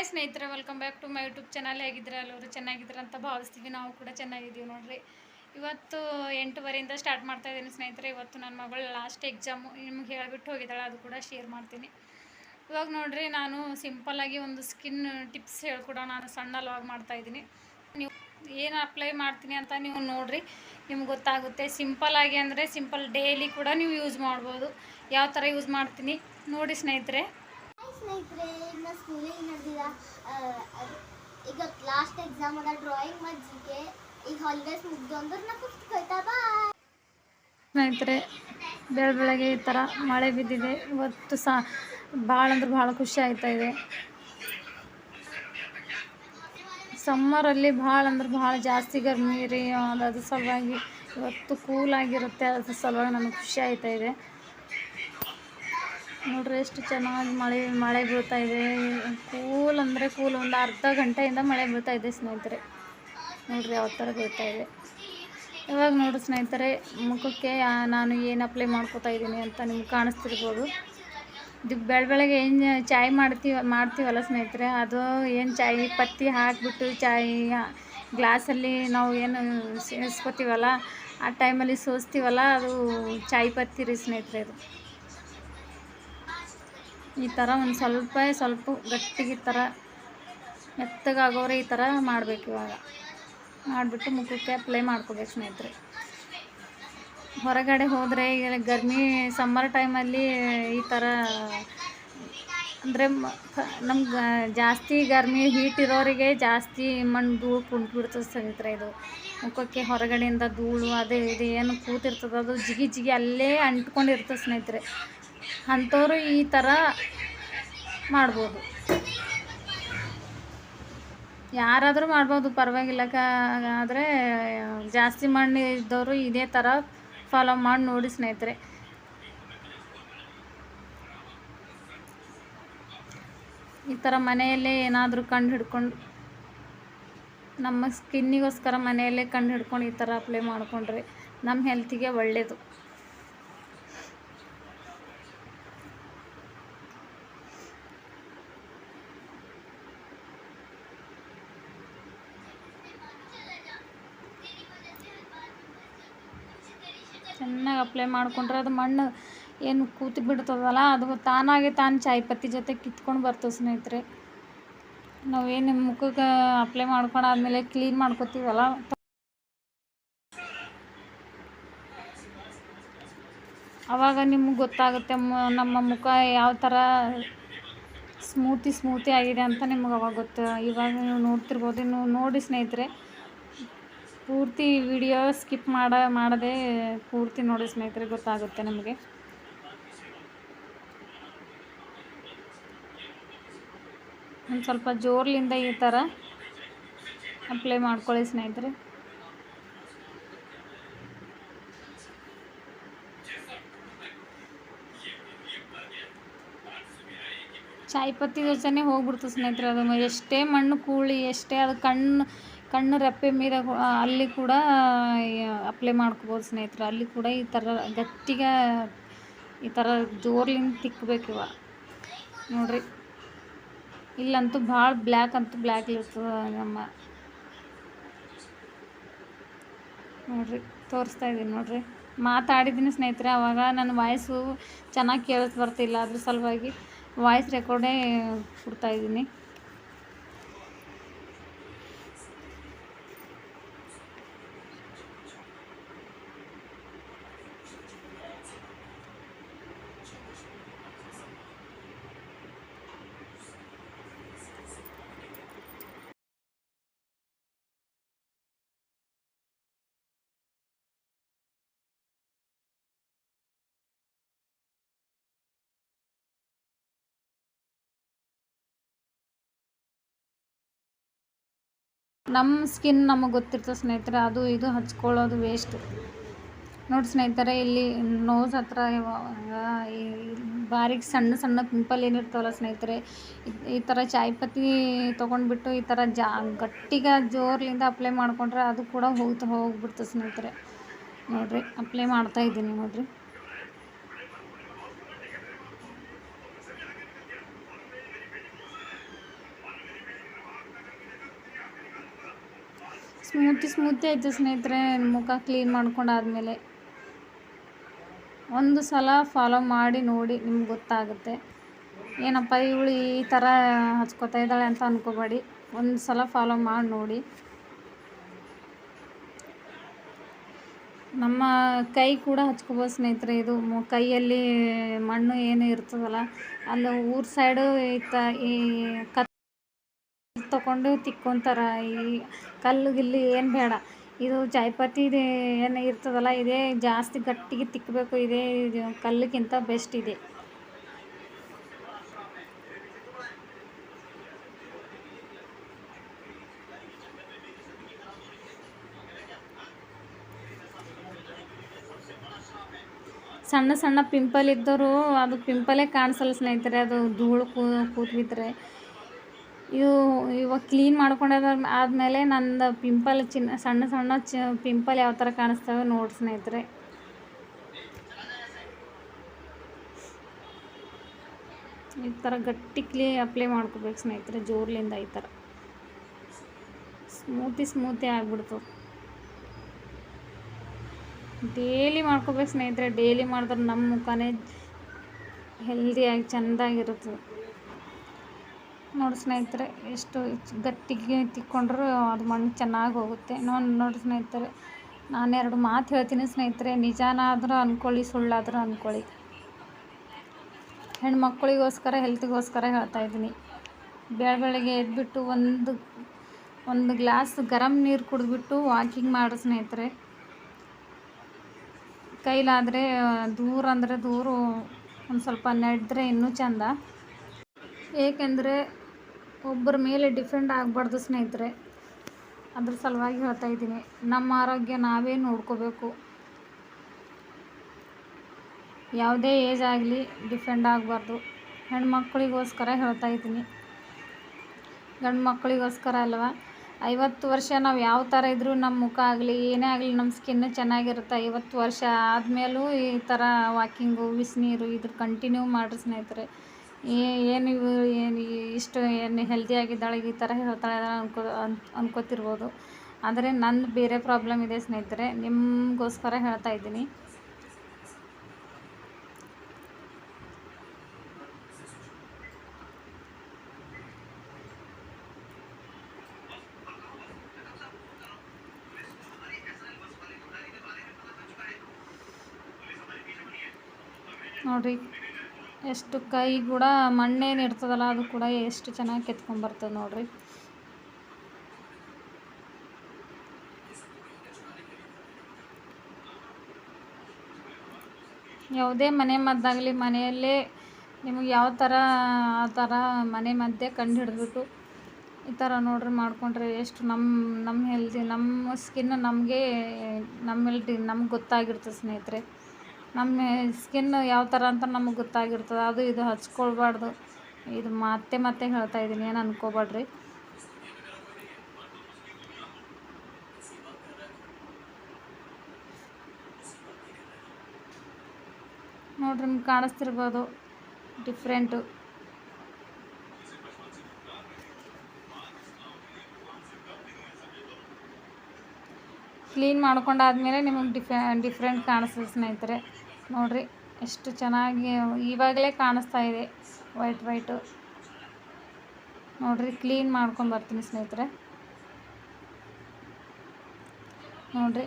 Hi ಸ್ನೇಹಿತರೆ welcome back to my YouTube channel ಹೇಗಿದ್ರೆ ಚೆನ್ನಾಗಿದ್ರೆ ಅಂತ ಭಾವಿಸ್ತೀವಿ. ನಾವು ಕೂಡ ಚೆನ್ನಾಗಿದ್ದೀವಿ ನೋಡಿರಿ. ಇವತ್ತು ಎಂಟುವರೆಯಿಂದ ಸ್ಟಾರ್ಟ್ ಮಾಡ್ತಾ ಇದ್ದೀನಿ ಸ್ನೇಹಿತರೆ. ಇವತ್ತು ನನ್ನ ಮಗಳು ಲಾಸ್ಟ್ ಎಕ್ಸಾಮು ನಿಮ್ಗೆ ಹೇಳಿಬಿಟ್ಟು ಹೋಗಿದ್ದಾಳೆ. ಅದು ಕೂಡ ಶೇರ್ ಮಾಡ್ತೀನಿ. ಇವಾಗ ನೋಡಿರಿ, ನಾನು ಸಿಂಪಲ್ಲಾಗಿ ಒಂದು ಸ್ಕಿನ್ ಟಿಪ್ಸ್ ಹೇಳ್ಕೊಡೋ ನಾನು ಸಣ್ಣ ಲಾಗ್ ಮಾಡ್ತಾಯಿದ್ದೀನಿ ನೀವು ಏನು ಅಪ್ಲೈ ಮಾಡ್ತೀನಿ ಅಂತ ನೀವು ನೋಡಿರಿ. ನಿಮ್ಗೆ ಗೊತ್ತಾಗುತ್ತೆ. ಸಿಂಪಲ್ಲಾಗಿ ಅಂದರೆ ಸಿಂಪಲ್ ಡೈಲಿ ಕೂಡ ನೀವು ಯೂಸ್ ಮಾಡ್ಬೋದು. ಯಾವ ಥರ ಯೂಸ್ ಮಾಡ್ತೀನಿ? ನೋಡಿ ಸ್ನೇಹಿತರೆ. ಸ್ನೇಹಿತರೆ ಈಗ ನಾ ಸ್ಕೂಲಿಗೆ ನಡೆದಿದ? ಈಗ ಲಾಸ್ಟ್ ಎಕ್ಸಾಮ್ ಅದ ಡ್ರಾಯಿಂಗ್ ಮತ್ತು ಜಿ ಕೆ ಈಗ ಹಾಲಿಡೇಸ್ ಮುಗ್ದು ಅಂದ್ರೆ ನಾ ಪುಸ್ತಕ ಕೈತಾ ಬಾಯ್ ಸ್ನೇಹಿತರೆ, ಬೆಳ ಬೆಳಗ್ಗೆ ಈ ಥರ ಮಳೆ ಬಿದ್ದಿದೆ. ಇವತ್ತು ಸಹ ಭಾಳ ಅಂದ್ರೆ ಭಾಳ ಖುಷಿ ಆಯ್ತಾ ಇದೆ. ಸಮ್ಮರಲ್ಲಿ ಭಾಳ ಅಂದ್ರೆ ಭಾಳ ಜಾಸ್ತಿ ಗರ್ಮಿ ರೀ, ಅದ್ರ ಸಲುವಾಗಿ ಇವತ್ತು ಕೂಲ್ ಆಗಿರುತ್ತೆ, ಅದ್ರ ಸಲುವಾಗಿ ನನಗೆ ಖುಷಿ ಆಯ್ತಾ ಇದೆ. ನೋಡ್ರಿ ಎಷ್ಟು ಚೆನ್ನಾಗಿ ಮಳೆ ಮಳೆ ಬೀಳ್ತಾ ಇದೆ. ಕೂಲ್ ಅಂದರೆ ಕೂಲ್. ಒಂದು ಅರ್ಧ ಗಂಟೆಯಿಂದ ಮಳೆ ಬೀಳ್ತಾ ಇದೆ ಸ್ನೇಹಿತರೆ. ನೋಡ್ರಿ ಯಾವ ಥರ ಬೀಳ್ತಾ ಇದೆ. ಇವಾಗ ನೋಡ್ರಿ ಸ್ನೇಹಿತರೆ, ಮುಖಕ್ಕೆ ನಾನು ಏನು ಅಪ್ಲೈ ಮಾಡ್ಕೋತಾ ಇದ್ದೀನಿ ಅಂತ ನಿಮ್ಗೆ ಕಾಣಿಸ್ತಿರ್ಬೋದು. ಇದು ಬೆಳ ಬೆಳಗ್ಗೆ ಏನು ಚಾಯ್ ಮಾಡ್ತೀವಿ, ಮಾಡ್ತೀವಲ್ಲ ಸ್ನೇಹಿತರೆ? ಅದು ಏನು ಚಾಯ್, ಪತ್ತಿ ಹಾಕಿಬಿಟ್ಟು ಚಾಯ್ ಗ್ಲಾಸಲ್ಲಿ ನಾವು ಏನು ಸೇರಿಸ್ಕೋತೀವಲ್ಲ, ಆ ಟೈಮಲ್ಲಿ ಸೋಸ್ತೀವಲ್ಲ, ಅದು ಚಾಯ್ ಪತ್ತಿ ರೀ ಸ್ನೇಹಿತರೆ ಇದು ಈ ಥರ ಒಂದು ಸ್ವಲ್ಪ ಸ್ವಲ್ಪ ಗಟ್ಟಿಗೆ ಈ ಥರ ಮೆತ್ತಗಾಗೋರೆ ಈ ಥರ ಮಾಡಬೇಕು ಇವಾಗ. ಮಾಡಿಬಿಟ್ಟು ಮುಖಕ್ಕೆ ಅಪ್ಲೈ ಮಾಡ್ಕೋಬೇಕು ಸ್ನೇಹಿತರೆ. ಹೊರಗಡೆ ಹೋದರೆ ಈಗ ಗರ್ಮಿ ಸಮ್ಮರ್ ಟೈಮಲ್ಲಿ ಈ ಥರ ಅಂದರೆ ನಮ್ಗೆ ಜಾಸ್ತಿ ಗರ್ಮಿ ಹೀಟ್ ಇರೋರಿಗೆ ಜಾಸ್ತಿ ಮಣ್ಣು ಧೂಳು ಕುಂಟ್ಬಿಡ್ತದೆ ಸ್ನೇಹಿತರೆ ಇದು. ಮುಖಕ್ಕೆ ಹೊರಗಡೆಯಿಂದ ಧೂಳು ಅದೇ ಇದು ಏನು ಕೂತಿರ್ತದೆ ಅದು ಜಿಗಿ ಜಿಗಿ ಅಲ್ಲೇ ಅಂಟ್ಕೊಂಡಿರ್ತದೆ ಸ್ನೇಹಿತರೆ. ಅಂಥವ್ರು ಈ ಥರ ಮಾಡ್ಬೋದು. ಯಾರಾದರೂ ಮಾಡ್ಬೋದು, ಪರವಾಗಿಲ್ಲ. ಆದರೆ ಜಾಸ್ತಿ ಮಣ್ಣು ಇದ್ದವರು ಇದೇ ಥರ ಫಾಲೋ ಮಾಡಿ ನೋಡಿ ಸ್ನೇಹಿತರೆ. ಈ ಥರ ಮನೆಯಲ್ಲೇ ಏನಾದರೂ ಕಂಡು ಹಿಡ್ಕೊಂಡು, ನಮ್ಮ ಸ್ಕಿನ್ನಿಗೋಸ್ಕರ ಮನೆಯಲ್ಲೇ ಕಂಡು ಹಿಡ್ಕೊಂಡು ಈ ಥರ ಅಪ್ಲೈ ಮಾಡಿಕೊಂಡ್ರೆ ನಮ್ಮ ಹೆಲ್ತಿಗೆ ಒಳ್ಳೆಯದು ಚೆನ್ನಾಗಿ ಅಪ್ಲೈ ಮಾಡ್ಕೊಂಡ್ರೆ ಅದು ಮಣ್ಣು ಏನು ಕೂತು ಬಿಡ್ತದಲ್ಲ, ಅದು ತಾನಾಗೆ ತಾನು ಚಾಯ್ ಪತ್ತಿ ಜೊತೆ ಕಿತ್ಕೊಂಡು ಬರ್ತದೆ ಸ್ನೇಹಿತರೆ. ನಾವೇನು ಮುಖಕ್ಕೆ ಅಪ್ಲೈ ಮಾಡ್ಕೊಂಡಾದ್ಮೇಲೆ ಕ್ಲೀನ್ ಮಾಡ್ಕೊತೀವಲ್ಲ? ಆವಾಗ ನಿಮ್ಗೆ ಗೊತ್ತಾಗುತ್ತೆ ನಮ್ಮ ಮುಖ ಯಾವ ಥರ ಸ್ಮೂತಿ ಸ್ಮೂತಿ ಆಗಿದೆ ಅಂತ ನಿಮ್ಗೆ ಅವಾಗ ಗೊತ್ತು. ಇವಾಗ ನೀವು ನೋಡ್ತಿರ್ಬೋದು, ನೀವು ನೋಡಿ ಸ್ನೇಹಿತರೆ. ಪೂರ್ತಿ ವಿಡಿಯೋ ಸ್ಕಿಪ್ ಮಾಡ ಮಾಡದೆ ಪೂರ್ತಿ ನೋಡಿ ಸ್ನೇಹಿತರೆ, ಗೊತ್ತಾಗುತ್ತೆ ನಮಗೆ. ಒಂದು ಸ್ವಲ್ಪ ಜೋರ್ಲಿಂದ ಈ ಥರ ಅಪ್ಲೈ ಮಾಡ್ಕೊಳ್ಳಿ ಸ್ನೇಹಿತರೆ. ಚಾಯ್ ಪತ್ತಿ ಜೊತೆನೇ ಹೋಗ್ಬಿಡ್ತು ಸ್ನೇಹಿತರೆ ಅದು. ಎಷ್ಟೇ ಮಣ್ಣು ಕೂಳಿ ಎಷ್ಟೇ ಅದು ಕಣ್ಣು ಕಣ್ಣು ರೆಪ್ಪೆ ಮೀರ ಅಲ್ಲಿ ಕೂಡ ಅಪ್ಲೈ ಮಾಡ್ಕೋಬೋದು ಸ್ನೇಹಿತರೆ. ಅಲ್ಲಿ ಕೂಡ ಈ ಥರ ಗಟ್ಟಿಗೆ ಈ ಥರ ಜೋರ್ಲಿಂದ ತಿಕ್ಕಬೇಕು ಇವ. ನೋಡ್ರಿ. ಇಲ್ಲಂತೂ ಭಾಳ ಬ್ಲ್ಯಾಕ್ ಅಂತೂ ಬ್ಲ್ಯಾಕ್ ಇರ್ತದೆ ನಮ್ಮ. ನೋಡ್ರಿ, ತೋರಿಸ್ತಾ ಇದ್ದೀನಿ ನೋಡ್ರಿ. ಮಾತಾಡಿದ್ದೀನಿ ಸ್ನೇಹಿತರೆ, ಅವಾಗ ನನ್ನ ವಾಯ್ಸು ಚೆನ್ನಾಗಿ ಕೇಳಿಸ್ ಬರ್ತಿಲ್ಲ. ಅದ್ರ ಸಲುವಾಗಿ ವಾಯ್ಸ್ ರೆಕಾರ್ಡೇ ಕೊಡ್ತಾ ನಮ್ಮ ಸ್ಕಿನ್ ನಮಗೆ ಗೊತ್ತಿರ್ತದೆ ಸ್ನೇಹಿತರೆ, ಅದು ಇದು ಹಚ್ಕೊಳ್ಳೋದು ವೇಸ್ಟ್ ನೋಡಿ ಸ್ನೇಹಿತರೆ, ಇಲ್ಲಿ ನೋಸ್ ಹತ್ರ ಬಾರಿಗೆ ಸಣ್ಣ ಸಣ್ಣ ಪಿಂಪಲ್ ಏನಿರ್ತಾವಲ್ಲ ಸ್ನೇಹಿತರೆ, ಈ- ಈ ಥರ ಚಾಯ್ ಪತ್ತಿ ತೊಗೊಂಡ್ಬಿಟ್ಟು ಈ ಥರ ಜಾ, ಗಟ್ಟಿಗ ಜೋರ್ಲಿಂದ ಅಪ್ಲೈ ಮಾಡಿಕೊಂಡ್ರೆ ಅದು ಕೂಡ ಹೋಗ್ತಾ ಹೋಗ್ಬಿಡ್ತದೆ ಸ್ನೇಹಿತರೆ. ನೋಡಿರಿ ಅಪ್ಲೈ ಮಾಡ್ತಾ ಇದ್ದೀನಿ ನೋಡಿರಿ. ಸ್ಮೂತಿ ಸ್ಮೂತಿ ಆಯಿತು ಸ್ನೇಹಿತರೆ ಮುಖ ಕ್ಲೀನ್ ಮಾಡ್ಕೊಂಡಾದ್ಮೇಲೆ. ಒಂದು ಸಲ ಫಾಲೋ ಮಾಡಿ ನೋಡಿ, ನಿಮ್ಗೆ ಗೊತ್ತಾಗುತ್ತೆ. ಏನಪ್ಪ ಇವಳು ಈ ಥರ ಹಚ್ಕೊತಾ ಇದ್ದಾಳೆ ಅಂತ ಅನ್ಕೋಬೇಡಿ. ಒಂದು ಸಲ ಫಾಲೋ ಮಾಡಿ ನೋಡಿ. ನಮ್ಮ ಕೈ ಕೂಡ ಹಚ್ಕೋಬೋದು ಸ್ನೇಹಿತರೆ ಇದು. ಕೈಯಲ್ಲಿ ಮಣ್ಣು ಏನು ಇರ್ತದಲ್ಲ, ಅಲ್ಲಿ ಊರ ಸೈಡು ಈ ತ ಈ ತಗೊಂಡು ತಿಕ್ಕೊಂತಾರೆ. ಈ ಕಲ್ಲು ಗಿಲ್ಲು ಏನು ಬೇಡ. ಇದು ಜಾಯ್ಪತಿ ಇದು, ಏನು ಇರ್ತದಲ್ಲ, ಇದೇ ಜಾಸ್ತಿ ಗಟ್ಟಿಗೆ ತಿಕ್ಕಬೇಕು ಇದೇ ಇದು ಕಲ್ಲಿಗಿಂತ ಬೆಸ್ಟ್ ಇದೆ. ಸಣ್ಣ ಸಣ್ಣ ಪಿಂಪಲ್ ಇದ್ದವರು ಅದು ಪಿಂಪಲೇ ಕಾಣಿಸಲ್ಲ ಸ್ನೇಹಿತರೆ, ಅದು ಧೂಳು ಕೂತ್ ಇದು ಇವಾಗ ಕ್ಲೀನ್ ಮಾಡ್ಕೊಂಡಾದ ಆದಮೇಲೆ ನಂದು ಪಿಂಪಲ್ ಚಿನ್ನ, ಸಣ್ಣ ಸಣ್ಣ ಚ ಪಿಂಪಲ್ ಯಾವ ಥರ ಕಾಣಿಸ್ತವೆ ನೋಡಿ ಸ್ನೇಹಿತರೆ. ಈ ಥರ ಗಟ್ಟಿ ಕ್ಲೀ ಅಪ್ಲೈ ಮಾಡ್ಕೋಬೇಕು ಸ್ನೇಹಿತರೆ, ಜೋರ್ಲಿಂದ ಈ ಥರ ಸ್ಮೂತಿ ಸ್ಮೂತಿ ಆಗ್ಬಿಡ್ತು. ಡೇಲಿ ಮಾಡ್ಕೋಬೇಕು ಸ್ನೇಹಿತರೆ ಡೇಲಿ ಮಾಡಿದ್ರೆ ನಮ್ಮ ಮುಖನೇ ಹೆಲ್ದಿಯಾಗಿ ಚೆಂದಾಗಿರ್ತದೆ ನೋಡಿ ಸ್ನೇಹಿತರೆ, ಎಷ್ಟು ಗಟ್ಟಿಗೆ ತಿಕ್ಕೊಂಡ್ರು ಅದು ಮಣ್ಣು ಚೆನ್ನಾಗಿ ಹೋಗುತ್ತೆ. ನೋಡಿ ನೋಡಿ ಸ್ನೇಹಿತರೆ, ನಾನು ಎರಡು ಮಾತು ಹೇಳ್ತೀನಿ ಸ್ನೇಹಿತರೆ, ನಿಜಾನಾದರೂ ಅಂದ್ಕೊಳ್ಳಿ ಸುಳ್ಳಾದರೂ ಅಂದ್ಕೊಳ್ಳಿ ಹೆಣ್ಮಕ್ಳಿಗೋಸ್ಕರ, ಹೆಲ್ತಿಗೋಸ್ಕರ ಹೇಳ್ತಾ ಇದ್ದೀನಿ. ಬೆಳ ಬೆಳಗ್ಗೆ ಎದ್ಬಿಟ್ಟು ಒಂದು ಒಂದು ಗ್ಲಾಸ್ ಗರಂ ನೀರು ಕುಡಿದ್ಬಿಟ್ಟು ವಾಕಿಂಗ್ ಮಾಡು ಸ್ನೇಹಿತರೆ. ಕೈಲಾದರೆ ದೂರ ಅಂದರೆ ದೂರ, ಒಂದು ಸ್ವಲ್ಪ ನಡೆದ್ರೆ ಇನ್ನೂ ಚೆಂದ. ಏಕೆಂದರೆ ಒಬ್ಬರ ಮೇಲೆ ಡಿಪೆಂಡ್ ಆಗಬಾರ್ದು ಸ್ನೇಹಿತರೆ. ಅದ್ರ ಸಲುವಾಗಿ ಹೇಳ್ತಾ ಇದ್ದೀನಿ. ನಮ್ಮ ಆರೋಗ್ಯ ನಾವೇ ನೋಡ್ಕೋಬೇಕು. ಯಾವುದೇ ಏಜ್ ಆಗಲಿ ಡಿಪೆಂಡ್ ಆಗಬಾರ್ದು. ಹೆಣ್ಮಕ್ಳಿಗೋಸ್ಕರ ಹೇಳ್ತಾ ಇದ್ದೀನಿ. ಗಂಡು ಮಕ್ಕಳಿಗೋಸ್ಕರ ಅಲ್ವಾ? ಐವತ್ತು ವರ್ಷ ನಾವು ಯಾವ ಥರ ಇದ್ದರೂ ನಮ್ಮ ಮುಖ ಆಗಲಿ, ಏನೇ ಆಗಲಿ ನಮ್ಮ ಸ್ಕಿನ್ ಚೆನ್ನಾಗಿರುತ್ತೆ. ಐವತ್ತು ವರ್ಷ ಆದಮೇಲೂ ಈ ಥರ ವಾಕಿಂಗು, ಬಿಸಿನೀರು ಇದ್ರ ಕಂಟಿನ್ಯೂ ಮಾಡಿರಿ ಸ್ನೇಹಿತರೆ. ಏನು ಏನು ಇಷ್ಟು ಏನು ಹೆಲ್ದಿಯಾಗಿದ್ದಾಳೆ ಈ ಥರ ಹೇಳ್ತಾಳೆ ಅನ್ಕೋ, ಅನ್, ಅನ್ಕೋತಿರ್ಬೋದು. ಆದರೆ ನನ್ನ ಬೇರೆ ಪ್ರಾಬ್ಲಮ್ ಇದೆ ಸ್ನೇಹಿತರೆ, ನಿಮಗೋಸ್ಕರ ಹೇಳ್ತಾ ಇದ್ದೀನಿ. ನೋಡಿರಿ ಎಷ್ಟು ಕೈ ಕೂಡ ಮಣ್ಣೇನು ಇರ್ತದಲ್ಲ ಅದು ಕೂಡ ಎಷ್ಟು ಚೆನ್ನಾಗಿ ಕೆತ್ಕೊಂಬರ್ತದೆ ನೋಡ್ರಿ. ಯಾವುದೇ ಮನೆ ಮದ್ದಾಗಲಿ ಮನೆಯಲ್ಲೇ ನಿಮಗೆ ಯಾವ ಥರ ಆ ಥರ ಮನೆ ಮದ್ದೇ ಕಂಡು ಹಿಡಿದ್ಬಿಟ್ಟು ಈ ಥರ ನೋಡ್ರಿ ಮಾಡ್ಕೊಂಡ್ರೆ ಎಷ್ಟು ನಮ್ಮ ನಮ್ಮ ಹೆಲ್ದಿ ನಮ್ಮ ಸ್ಕಿನ್ ನಮಗೆ ನಮ್ಮ ಹೆಲ್ದಿ ನಮ್ಗೆ ಗೊತ್ತಾಗಿರ್ತದೆ ಸ್ನೇಹಿತರೆ. ನಮ್ಮ ಸ್ಕಿನ್ ಯಾವ ಥರ ಅಂತ ನಮಗೆ ಗೊತ್ತಾಗಿರ್ತದೆ, ಅದು ಇದು ಹಚ್ಕೊಳ್ಬಾರ್ದು. ಇದು ಮತ್ತೆ ಮತ್ತೆ ಹೇಳ್ತಾ ಇದ್ದೀನಿ, ಏನು ಅನ್ಕೋಬೇಡ್ರಿ ನೋಡ್ರಿ, ನಿಮ್ಗೆ ಕಾಣಿಸ್ತಿರ್ಬೋದು ಡಿಫ್ರೆಂಟು ಕ್ಲೀನ್ ಮಾಡ್ಕೊಂಡಾದ್ಮೇಲೆ ನಿಮಗೆ ಡಿಫೆ ಡಿಫ್ರೆಂಟ್ ಕಾಣಿಸ್ತದೆ ಸ್ನೇಹಿತರೆ. ನೋಡಿರಿ, ಎಷ್ಟು ಚೆನ್ನಾಗಿ ಇವಾಗಲೇ ಕಾಣಿಸ್ತಾ ಇದೆ ವೈಟ್ ವೈಟು ನೋಡಿರಿ ಕ್ಲೀನ್ ಮಾಡ್ಕೊಂಡು ಬರ್ತೀನಿ ಸ್ನೇಹಿತರೆ. ನೋಡಿರಿ.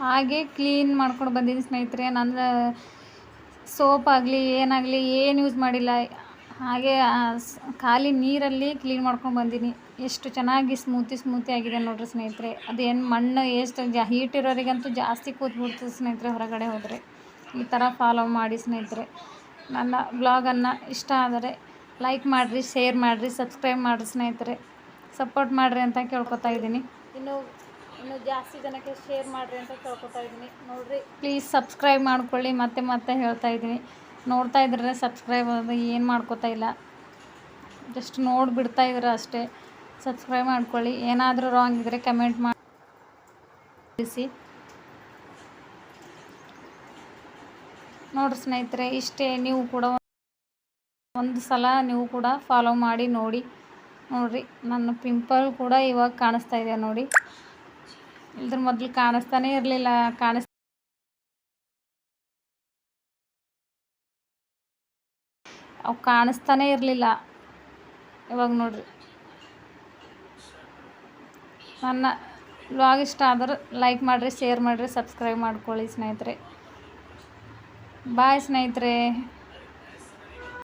ಹಾಗೆ ಕ್ಲೀನ್ ಮಾಡ್ಕೊಂಡು ಬಂದಿದ್ದೀನಿ ಸ್ನೇಹಿತರೆ. ನನ್ನ ಸೋಪ್ ಆಗಲಿ, ಏನಾಗಲಿ, ಏನು ಯೂಸ್ ಮಾಡಿಲ್ಲ. ಹಾಗೆ ಖಾಲಿ ನೀರಲ್ಲಿ ಕ್ಲೀನ್ ಮಾಡ್ಕೊಂಡು ಬಂದೀನಿ. ಎಷ್ಟು ಚೆನ್ನಾಗಿ ಸ್ಮೂತಿ ಸ್ಮೂತಿ ಆಗಿದೆ ನೋಡ್ರಿ ಸ್ನೇಹಿತರೆ. ಅದೇನು ಮಣ್ಣು ಎಷ್ಟು ಜಾ ಹೀಟ್ ಇರೋರಿಗಂತೂ ಜಾಸ್ತಿ ಕೂತ್ಬಿಡ್ತದೆ ಸ್ನೇಹಿತರೆ ಹೊರಗಡೆ ಹೋದರೆ. ಈ ಥರ ಫಾಲೋ ಮಾಡಿ ಸ್ನೇಹಿತರೆ. ನನ್ನ ಬ್ಲಾಗನ್ನು ಇಷ್ಟ ಆದರೆ ಲೈಕ್ ಮಾಡಿರಿ ಶೇರ್ ಮಾಡಿರಿ ಸಬ್ಸ್ಕ್ರೈಬ್ ಮಾಡಿರಿ ಸ್ನೇಹಿತರೆ. ಸಪೋರ್ಟ್ ಮಾಡಿರಿ ಅಂತ ಕೇಳ್ಕೊತಾ ಇದ್ದೀನಿ. ಇನ್ನು ಇನ್ನು ಜಾಸ್ತಿ ಜನಕ್ಕೆ ಶೇರ್ ಮಾಡಿರಿ ಅಂತ ಕೇಳ್ಕೊತಾ ಇದ್ದೀನಿ. ನೋಡಿರಿ. ಪ್ಲೀಸ್ ಸಬ್ಸ್ಕ್ರೈಬ್ ಮಾಡ್ಕೊಳ್ಳಿ ಮತ್ತೆ ಮತ್ತೆ ಹೇಳ್ತಾ ಇದ್ದೀನಿ. ನೋಡ್ತಾ ಇದ್ರೆ ಸಬ್ಸ್ಕ್ರೈಬ್ ಅದು ಏನು ಮಾಡ್ಕೋತಾ ಇಲ್ಲ. ಜಸ್ಟ್ ನೋಡಿಬಿಡ್ತಾ ಇದ್ರೆ ಅಷ್ಟೇ. ಸಬ್ಸ್ಕ್ರೈಬ್ ಮಾಡ್ಕೊಳ್ಳಿ. ಏನಾದರೂ ರಾಂಗ್ ಇದ್ದರೆ ಕಮೆಂಟ್ ಮಾಡಿ ನೋಡ್ರಿ ಸ್ನೇಹಿತರೆ, ಇಷ್ಟೇ ನೀವು ಕೂಡ ಒಂದು ಸಲ ನೀವು ಕೂಡ ಫಾಲೋ ಮಾಡಿ, ನೋಡಿ. ನೋಡಿರಿ, ನನ್ನ ಪಿಂಪಲ್ ಕೂಡ ಇವಾಗ ಕಾಣಿಸ್ತಾ ಇದೆ ನೋಡಿ. ಇಲ್ದ್ರ ಮೊದಲು ಕಾಣಿಸ್ತಾನೇ ಇರಲಿಲ್ಲ, ಕಾಣಿಸ್ ಅವು ಕಾಣಿಸ್ತಾನೇ ಇರಲಿಲ್ಲ. ಇವಾಗ ನೋಡ್ರಿ. ನನ್ನ ವ್ಲಾಗ್ ಇಷ್ಟ ಆದ್ರೆ ಲೈಕ್ ಮಾಡಿರಿ ಶೇರ್ ಮಾಡಿರಿ ಸಬ್ಸ್ಕ್ರೈಬ್ ಮಾಡ್ಕೊಳ್ಳಿ ಸ್ನೇಹಿತರೆ. ಬಾಯ್ ಸ್ನೇಹಿತರೆ.